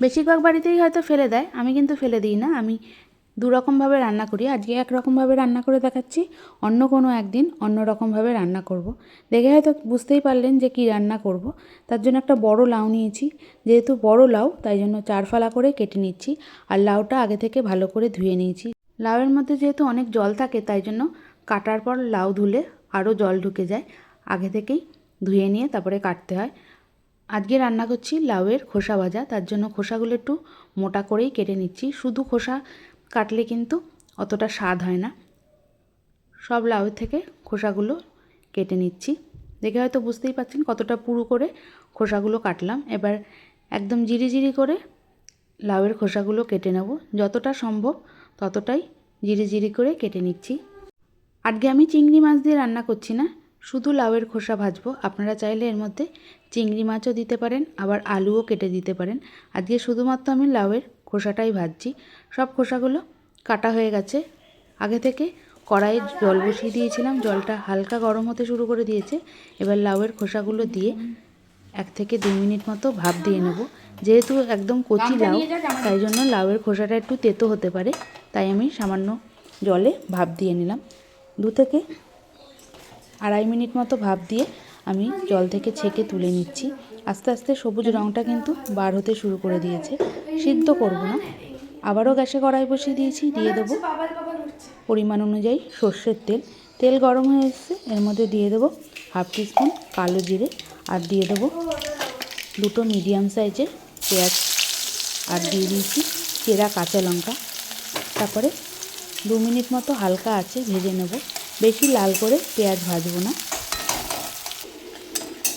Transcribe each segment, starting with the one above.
বেশিরভাগ বাড়িতেই হয়তো ফেলে দেয়, আমি কিন্তু ফেলে দিই না, আমি দু রকমভাবে রান্না করি, আজকে এক রকমভাবে রান্না করে দেখাচ্ছি, অন্য কোনো একদিন অন্য রকমভাবে রান্না করব। দেখে হয়তো বুঝতেই পারলেন যে কি রান্না করব। তার জন্য একটা বড় লাউ নিয়েছি, যেহেতু বড় লাউ, তাই জন্য চার ফালা করে কেটে নিচ্ছি, আর লাউটা আগে থেকে ভালো করে ধুয়ে নিয়েছি লাউয়ের মধ্যে যেহেতু অনেক জল থাকে, তাই জন্য কাটার পর লাউ ধুলে আরও জল ঢুকে যায়, আগে থেকেই ধুয়ে নিয়ে তারপরে কাটতে হয় আজকে রান্না করছি লাউয়ের খোসা ভাজা, তার জন্য খোসাগুলো একটু মোটা করেই কেটে নিচ্ছি। শুধু খোসা কাটলে কিন্তু অতটা স্বাদ হয় না। সব লাউয়ের থেকে খোসাগুলো কেটে নিচ্ছি। দেখে হয়তো বুঝতেই পারছেন কতটা পুরু করে খোসাগুলো কাটলাম। এবার একদম জিরি জিরি করে লাউয়ের খোসাগুলো কেটে নেব। যতটা সম্ভব ততটাই জিরি জিরি করে কেটে নিচ্ছি। আজকে আমি চিংড়ি মাছ দিয়ে রান্না করছি না। শুধু লাউয়ের খোসা ভাজবো। আপনারা চাইলে এর মধ্যে চিংড়ি মাছও দিতে পারেন আবার আলুও কেটে দিতে পারেন। আজকে শুধুমাত্র আমি লাউয়ের খোসাটাই ভাজছি। সব খোসাগুলো কাটা হয়ে গেছে। আগে থেকে কড়াইয়ে জল বসিয়ে দিয়েছিলাম। জলটা হালকা গরম হতে শুরু করে দিয়েছে। এবার লাউয়ের খোসাগুলো দিয়ে এক থেকে দু মিনিট মতো ভাপ দিয়ে নেব। যেহেতু একদম কচি লাউ তাই জন্য লাউয়ের খোসাটা একটু তেতো হতে পারে। তাই আমি সামান্য জলে ভাপ দিয়ে নিলাম। দু থেকে আড়াই মিনিট মতো ভাপ দিয়ে আমি জল থেকে ছেঁকে তুলে নিচ্ছি। আস্তে আস্তে সবুজ রঙটা কিন্তু বার হতে শুরু করে দিয়েছে। সিদ্ধ করব না। আবারও গ্যাসে কড়াই বসিয়ে দিয়েছি, দিয়ে দেবো পরিমাণ অনুযায়ী সর্ষের তেল। তেল গরম হয়ে এসছে, এর মধ্যে দিয়ে দেবো হাফ টিস্পুন কালো জিরে আর দিয়ে দেবো দুটো মিডিয়াম সাইজের পেঁয়াজ আর দিয়ে দিয়েছি চেরা কাঁচা লঙ্কা। তারপরে দু মিনিট মতো হালকা আছে ভেজে নেব। বেশি লাল করে পেঁয়াজ ভাজবো না।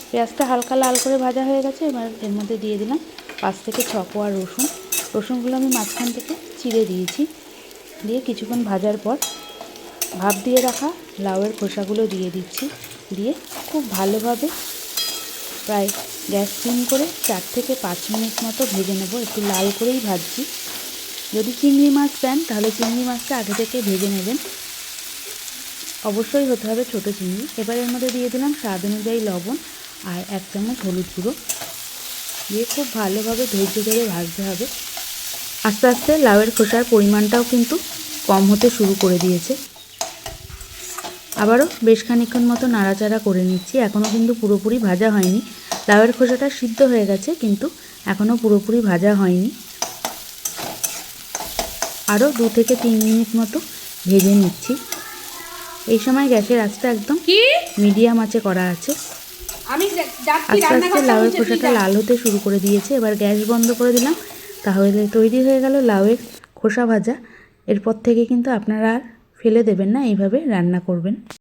পেঁয়াজটা হালকা লাল করে ভাজা হয়ে গেছে, এবার এর মধ্যে দিয়ে দিলাম পাঁচ থেকে ছ কোয়া রসুন। রসুনগুলো আমি মাঝখান থেকে চিড়ে দিয়েছি। দিয়ে কিছুক্ষণ ভাজার পর ভাপ দিয়ে রাখা লাউয়ের খোসাগুলো দিয়ে দিচ্ছি। দিয়ে খুব ভালোভাবে প্রায় গ্যাস সিম করে চার থেকে পাঁচ মিনিট মতো ভেজে নেব। একটু লাল করেই ভাজছি। যদি চিংড়ি মাছ দেন, তাহলে চিংড়ি মাছটা আগে থেকে ভেজে নেবেন। অবশ্যই হতে হবে ছোটো চিংড়ি এবার এর মধ্যে দিয়ে দিলাম স্বাদ অনুযায়ী লবণ আর এক চামচ হলুদ গুঁড়ো। দিয়ে খুব ভালোভাবে ধৈর্য ধরে ভাজতে হবে। আস্তে আস্তে লাউয়ের খোসার পরিমাণটাও কিন্তু কম হতে শুরু করে দিয়েছে। আবারও বেশ খানিক্ষণ মতো নাড়াচাড়া করে নিচ্ছি। এখনও কিন্তু পুরোপুরি ভাজা হয়নি। লাউয়ের খোসাটা সিদ্ধ হয়ে গেছে, কিন্তু এখনও পুরোপুরি ভাজা হয়নি। আরও দু থেকে তিন মিনিট মতো ভেজে নিচ্ছি। এই সময় গ্যাসের আঁচটা একদম কি? মিডিয়াম আঁচে করা আছে। আমি আস্তে আস্তে লাউয়ের খোসাটা লাল হতে শুরু করে দিয়েছে। এবার গ্যাস বন্ধ করে দিলাম। তাহলে তৈরি হয়ে গেল লাউয়ের খোসা ভাজা। এরপর থেকে কিন্তু আপনারা আর ফেলে দেবেন না এইভাবে রান্না করবেন।